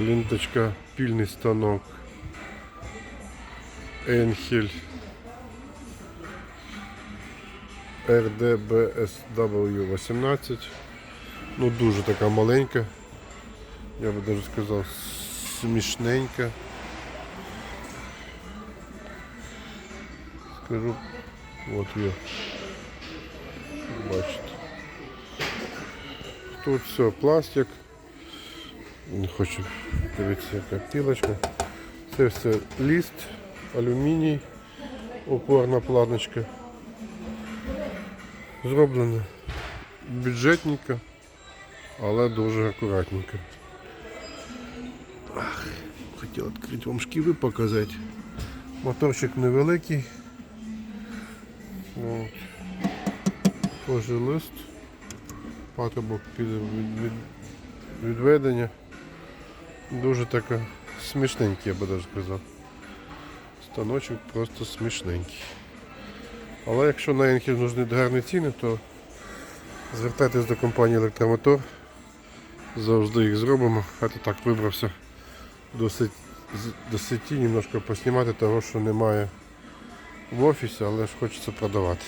Лінточка, пільний станок. Енхель. RDBSW 18. Ну дуже така маленька. Я би навіть сказав смішненька. Скажу, от є. Бачите. Тут все, пластик. Не хочу дивитися, яка пілочка. Це все ліст, алюміній, опорна планочка. Зроблено бюджетненько, але дуже акуратненько. Ах, хотів відкрити вам шківи показати. Моторчик невеликий. От. Лист. Патрубок під від- від- відведення. Дуже така смішненький, я би навіть сказав. Станочок просто смішненький. Але якщо на Енхіль нужні гарні ціни, то звертайтесь до компанії Електромотор. Завжди їх зробимо. А то так вибрався до, до сеті немножко поснімати того, що немає в офісі, але ж хочеться продавати.